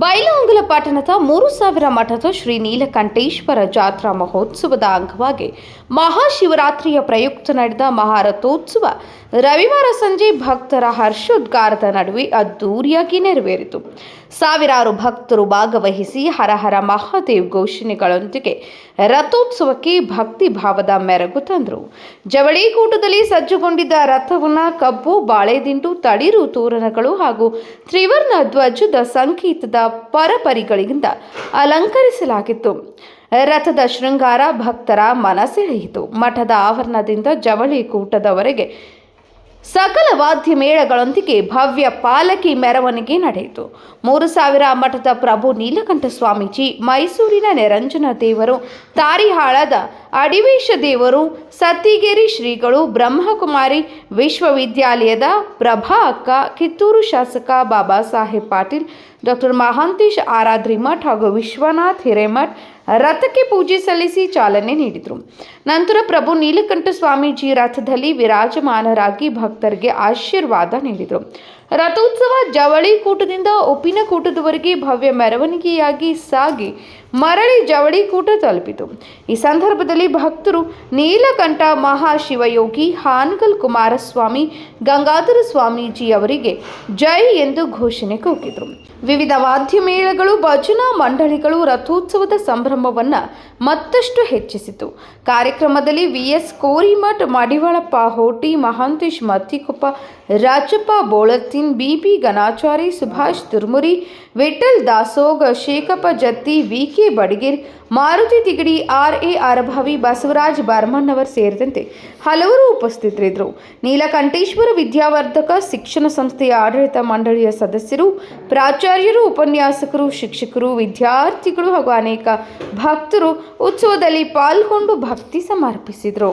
ಬೈಲಹೊಂಗಲ ಪಟ್ಟಣದ ಮೂರು ಸಾವಿರ ಮಠದ ಶ್ರೀ ನೀಲಕಂಠೇಶ್ವರ ಜಾತ್ರಾ ಮಹೋತ್ಸವದ ಅಂಗವಾಗಿ ಮಹಾಶಿವರಾತ್ರಿಯ ಪ್ರಯುಕ್ತ ನಡೆದ ಮಹಾರಥೋತ್ಸವ ರವಿವಾರ ಸಂಜೆ ಭಕ್ತರ ಹರ್ಷೋದ್ಗಾರದ ನಡುವೆ ಅದ್ದೂರಿಯಾಗಿ ನೆರವೇರಿತು. ಸಾವಿರಾರು ಭಕ್ತರು ಭಾಗವಹಿಸಿ ಹರ ಹರ ಮಹಾದೇವ್ ಘೋಷಣೆಗಳೊಂದಿಗೆ ರಥೋತ್ಸವಕ್ಕೆ ಭಕ್ತಿ ಭಾವದ ಮೆರಗು ತಂದರು. ಜವಳಿಗೂಟದಲ್ಲಿ ಸಜ್ಜುಗೊಂಡಿದ್ದ ರಥವನ್ನು ಕಬ್ಬು, ಬಾಳೆದಿಂಡು, ತಳಿರು ತೋರಣಗಳು ಹಾಗೂ ತ್ರಿವರ್ಣ ಧ್ವಜದ ಸಂಕೇತದ ಪರಪರಿಗಳಿಂದ ಅಲಂಕರಿಸಲಾಗಿತ್ತು. ರಥದ ಶೃಂಗಾರ ಭಕ್ತರ ಮನಸೆಳೆಯಿತು. ಮಠದ ಆವರಣದಿಂದ ಜವಳಿ ಕೂಟದವರೆಗೆ ಸಕಲ ವಾದ್ಯ ಮೇಳಗಳೊಂದಿಗೆ ಭವ್ಯ ಪಾಲಕಿ ಮೆರವಣಿಗೆ ನಡೆಯಿತು. ಮೂರು ಸಾವಿರ ಮಠದ ಪ್ರಭು ನೀಲಕಂಠ ಸ್ವಾಮೀಜಿ, ಮೈಸೂರಿನ ನಿರಂಜನ ದೇವರು, ತಾರಿಹಾಳದ ಅಡಿವೇಶ ದೇವರು, ಸತ್ತಿಗೇರಿ ಶ್ರೀಗಳು, ಬ್ರಹ್ಮಕುಮಾರಿ, ವಿಶ್ವವಿದ್ಯಾಲಯದ ಪ್ರಭಾ ಅಕ್ಕ ಕಿತ್ತೂರು ಶಾಸಕ ಬಾಬಾ ಸಾಹೇಬ್ ಪಾಟೀಲ್ ಡಾಕ್ಟರ್ ಮಹಾಂತೇಶ್ ಮಠ ಹಾಗೂ ವಿಶ್ವನಾಥ್ ಹಿರೇಮಠ್ ರಥಕ್ಕೆ ಪೂಜೆ ಸಲ್ಲಿಸಿ ಚಾಲನೆ ನೀಡಿದರು. ನಂತರ ಪ್ರಭು ನೀಲಕಂಠ ಸ್ವಾಮೀಜಿ ರಥದಲ್ಲಿ ವಿರಾಜಮಾನರಾಗಿ ಭಕ್ತರಿಗೆ ಆಶೀರ್ವಾದ ನೀಡಿದರು. ರಥೋತ್ಸವ ಜವಳಿ ಕೂಟದಿಂದ ಉಪ್ಪಿನ ಕೂಟದವರೆಗೆ ಭವ್ಯ ಮೆರವಣಿಗೆಯಾಗಿ ಸಾಗಿ ಮರಳಿ ಜವಳಿ ಕೂಟ ತಲುಪಿತು. ಈ ಸಂದರ್ಭದಲ್ಲಿ ಭಕ್ತರು ನೀಲಕಂಠ ಮಹಾಶಿವಯೋಗಿ ಹಾನಗಲ್ ಕುಮಾರಸ್ವಾಮಿ, ಗಂಗಾಧರ ಸ್ವಾಮೀಜಿ ಅವರಿಗೆ ಜೈ ಎಂದು ಘೋಷಣೆ ಕೂಗಿದರು. ವಿವಿಧ ವಾದ್ಯಮೇಳಗಳು, ಭಜನಾ ಮಂಡಳಿಗಳು ರಥೋತ್ಸವದ ಸಂಭ್ರಮವನ್ನು ಮತ್ತಷ್ಟು ಹೆಚ್ಚಿಸಿತು. ಕಾರ್ಯಕ್ರಮದಲ್ಲಿ V S Korimath, Madivalappa, Hoti, Mahantesh Mattikoppa, Rajappa Bolattin B B Ganachari Subhash Turmuri Vithal Dasoga Shekhappa Jatti, V K Badager, Maruti Tigadi R A Arabhavi Basavaraj ಅವರು ಸೇರಿದಂತೆ ಹಲವರು ಉಪಸ್ಥಿತರಿದ್ದರು. ನೀಲಕಂಠೇಶ್ವರ ವಿದ್ಯಾವರ್ಧಕ ಶಿಕ್ಷಣ ಸಂಸ್ಥೆಯ ಆಡಳಿತ ಮಂಡಳಿಯ ಸದಸ್ಯರು, ಪ್ರಾಚಾರ್ಯರು, ಉಪನ್ಯಾಸಕರು, ಶಿಕ್ಷಕರು, ವಿದ್ಯಾರ್ಥಿಗಳು ಹಾಗೂ ಅನೇಕ ಭಕ್ತರು ಉತ್ಸವದಲ್ಲಿ ಪಾಲ್ಗೊಂಡು ಭಕ್ತಿ ಸಮರ್ಪಿಸಿದರು.